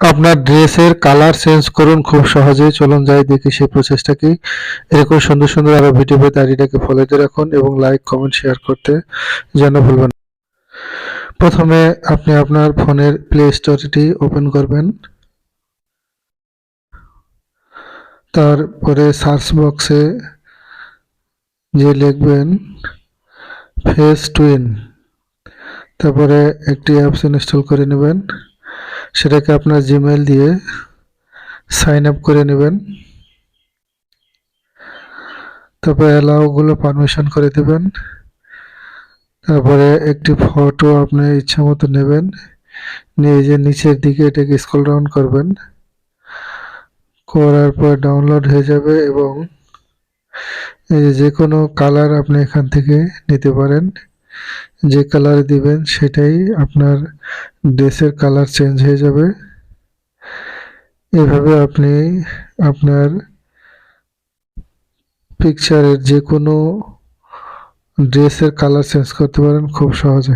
আপনার ড্রেসের colour change করুন খুব সহজেই চলুন যাই দেখি সেই প্রচেষ্টা কি। এরকম সুন্দর সুন্দর আরও ভিডিও পেতে আইডিটাকে ফলো দিয়ে রাখুন এবং লাইক কমেন্ট শেয়ার করতে যেন ভুলবেন। প্রথমে আপনি আপনার ফোনের প্লে স্টোরটি ওপেন করবেন। তারপরে সার্চ বক্সে যে লিখবেন ফেস টুইন তারপরে একটি অ্যাপস ইনস্টল করে নেবেন। সেটাকে আপনার জিমেল দিয়ে সাইন আপ করে নেবেন। তারপরে অ্যালাউগুলো পারমিশন করে দেবেন। তারপরে একটি ফটো আপনি ইচ্ছা মতো নেবেন। নিয়ে যে নিচের দিকে এটাকে স্ক্রল ডাউন করবেন। করার পর ডাউনলোড হয়ে যাবে এবং যে কোনো কালার আপনি এখান থেকে নিতে পারেন। যে কালার দিবেন সেটাই আপনার ড্রেসের কালার চেঞ্জ হয়ে যাবে। এভাবে আপনি আপনার পিকচারের যে কোনো ড্রেসের কালার চেঞ্জ করতে পারেন খুব সহজে।